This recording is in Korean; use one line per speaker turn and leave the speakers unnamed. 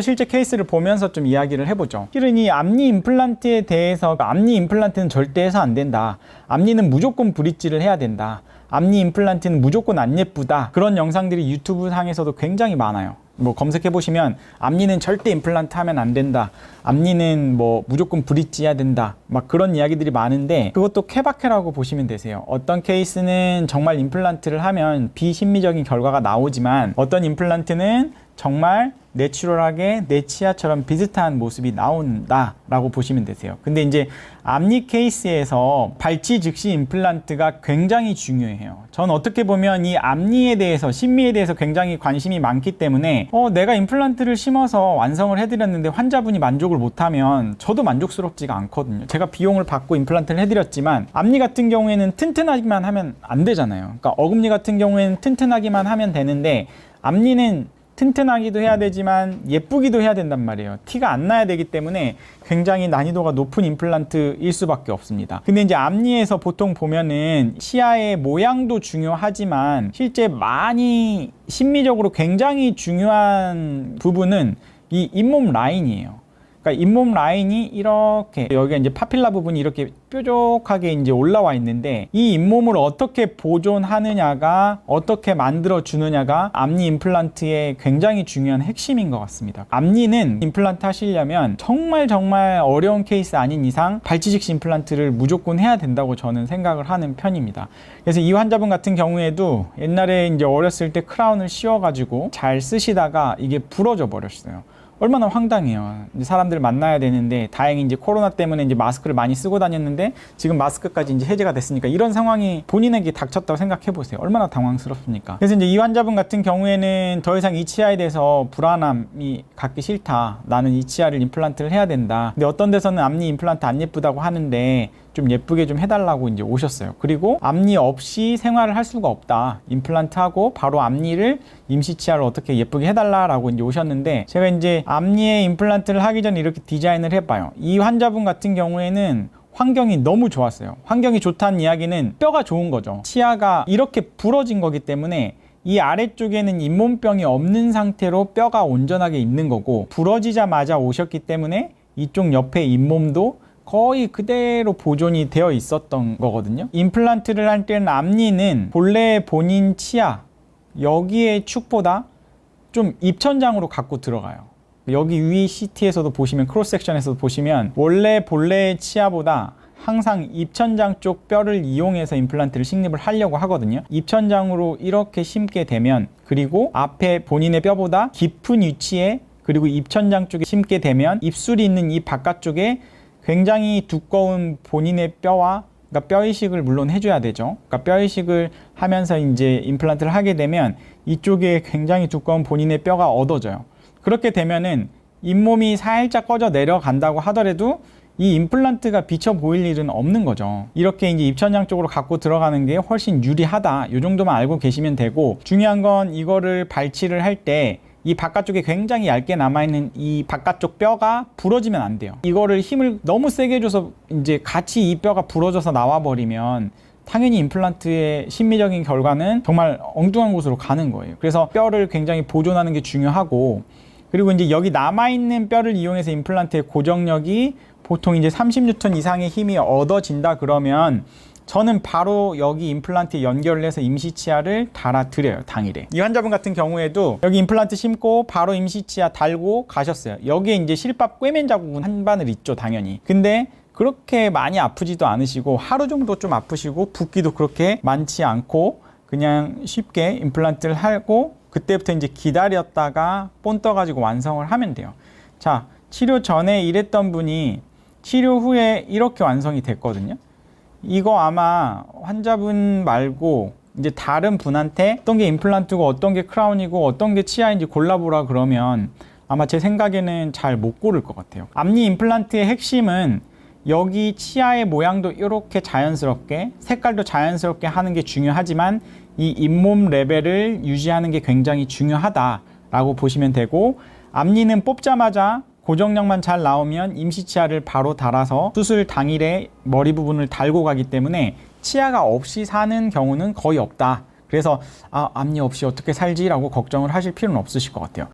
실제 케이스를 보면서 좀 이야기를 해보죠. 실은 이 앞니 임플란트에 대해서 앞니 임플란트는 절대 해서 안 된다. 앞니는 무조건 브릿지를 해야 된다. 앞니 임플란트는 무조건 안 예쁘다. 그런 영상들이 유튜브 상에서도 굉장히 많아요. 뭐 검색해 보시면 앞니는 절대 임플란트 하면 안 된다. 앞니는 뭐 무조건 브릿지 해야 된다. 막 그런 이야기들이 많은데 그것도 케바케라고 보시면 되세요. 어떤 케이스는 정말 임플란트를 하면 비심미적인 결과가 나오지만 어떤 임플란트는 정말 내추럴하게 내 치아처럼 비슷한 모습이 나온다라고 보시면 되세요. 근데 이제 앞니 케이스에서 발치 즉시 임플란트가 굉장히 중요해요. 전 어떻게 보면 이 앞니에 대해서 심미에 대해서 굉장히 관심이 많기 때문에 어 내가 임플란트를 심어서 완성을 해드렸는데 환자분이 만족 을 못하면 저도 만족스럽지가 않거든요. 제가 비용을 받고 임플란트를 해드렸지만 앞니 같은 경우에는 튼튼하기만 하면 안 되잖아요. 그러니까 어금니 같은 경우에는 튼튼하기만 하면 되는데 앞니는 튼튼하기도 해야 되지만 예쁘기도 해야 된단 말이에요. 티가 안 나야 되기 때문에 굉장히 난이도가 높은 임플란트일 수밖에 없습니다. 근데 이제 앞니에서 보통 보면은 치아의 모양도 중요하지만 실제 많이 심미적으로 굉장히 중요한 부분은 이 잇몸 라인이에요. 그러니까 잇몸 라인이 이렇게 여기가 이제 파필라 부분이 이렇게 뾰족하게 이제 올라와 있는데 이 잇몸을 어떻게 보존하느냐가 어떻게 만들어 주느냐가 앞니 임플란트의 굉장히 중요한 핵심인 것 같습니다. 앞니는 임플란트 하시려면 정말 정말 어려운 케이스 아닌 이상 발치직시 임플란트를 무조건 해야 된다고 저는 생각을 하는 편입니다. 그래서 이 환자분 같은 경우에도 옛날에 이제 어렸을 때 크라운을 씌워가지고 잘 쓰시다가 이게 부러져 버렸어요. 얼마나 황당해요. 사람들 만나야 되는데 다행히 이제 코로나 때문에 이제 마스크를 많이 쓰고 다녔는데 지금 마스크까지 이제 해제가 됐으니까 이런 상황이 본인에게 닥쳤다고 생각해 보세요. 얼마나 당황스럽습니까? 그래서 이제 이 환자분 같은 경우에는 더 이상 이 치아에 대해서 불안함이 갖기 싫다. 나는 이 치아를 임플란트를 해야 된다. 근데 어떤 데서는 앞니 임플란트 안 예쁘다고 하는데 좀 예쁘게 좀 해달라고 이제 오셨어요. 그리고 앞니 없이 생활을 할 수가 없다. 임플란트하고 바로 앞니를 임시 치아를 어떻게 예쁘게 해달라라고 이제 오셨는데 제가 이제 앞니에 임플란트를 하기 전에 이렇게 디자인을 해봐요. 이 환자분 같은 경우에는 환경이 너무 좋았어요. 환경이 좋다는 이야기는 뼈가 좋은 거죠. 치아가 이렇게 부러진 거기 때문에 이 아래쪽에는 잇몸병이 없는 상태로 뼈가 온전하게 있는 거고 부러지자마자 오셨기 때문에 이쪽 옆에 잇몸도 거의 그대로 보존이 되어 있었던 거거든요. 임플란트를 할 때는 앞니는 본래 본인 치아 여기의 축보다 좀 입천장으로 갖고 들어가요. 여기 위 CT에서도 보시면 크로스 섹션에서도 보시면 원래 본래의 치아보다 항상 입천장 쪽 뼈를 이용해서 임플란트를 식립을 하려고 하거든요. 입천장으로 이렇게 심게 되면 그리고 앞에 본인의 뼈보다 깊은 위치에 그리고 입천장 쪽에 심게 되면 입술이 있는 이 바깥쪽에 굉장히 두꺼운 본인의 뼈와 그러니까 뼈 이식을 물론 해줘야 되죠. 그러니까 뼈 이식을 하면서 이제 임플란트를 하게 되면 이쪽에 굉장히 두꺼운 본인의 뼈가 얻어져요. 그렇게 되면은 잇몸이 살짝 꺼져 내려간다고 하더라도 이 임플란트가 비쳐 보일 일은 없는 거죠. 이렇게 이제 입천장 쪽으로 갖고 들어가는 게 훨씬 유리하다. 이 정도만 알고 계시면 되고 중요한 건 이거를 발치를 할 때 이 바깥쪽에 굉장히 얇게 남아있는 이 바깥쪽 뼈가 부러지면 안 돼요. 이거를 힘을 너무 세게 줘서 이제 같이 이 뼈가 부러져서 나와버리면 당연히 임플란트의 심미적인 결과는 정말 엉뚱한 곳으로 가는 거예요. 그래서 뼈를 굉장히 보존하는 게 중요하고 그리고 이제 여기 남아있는 뼈를 이용해서 임플란트의 고정력이 보통 이제 30뉴턴 이상의 힘이 얻어진다 그러면 저는 바로 여기 임플란트에 연결을 해서 임시치아를 달아드려요 당일에. 이 환자분 같은 경우에도 여기 임플란트 심고 바로 임시치아 달고 가셨어요. 여기에 이제 실밥 꿰맨 자국은 한 바늘 있죠 당연히. 근데 그렇게 많이 아프지도 않으시고 하루 정도 좀 아프시고 붓기도 그렇게 많지 않고 그냥 쉽게 임플란트를 하고 그때부터 이제 기다렸다가 본 떠가지고 완성을 하면 돼요 자 치료 전에 일했던 분이 치료 후에 이렇게 완성이 됐거든요 이거 아마 환자분 말고 이제 다른 분한테 어떤 게 임플란트고 어떤 게 크라운이고 어떤 게 치아인지 골라보라 그러면 아마 제 생각에는 잘 못 고를 것 같아요. 앞니 임플란트의 핵심은 여기 치아의 모양도 이렇게 자연스럽게 색깔도 자연스럽게 하는 게 중요하지만 이 잇몸 레벨을 유지하는 게 굉장히 중요하다라고 보시면 되고 앞니는 뽑자마자 고정력만 잘 나오면 임시치아를 바로 달아서 수술 당일에 머리 부분을 달고 가기 때문에 치아가 없이 사는 경우는 거의 없다. 그래서 아, 앞니 없이 어떻게 살지라고 걱정을 하실 필요는 없으실 것 같아요.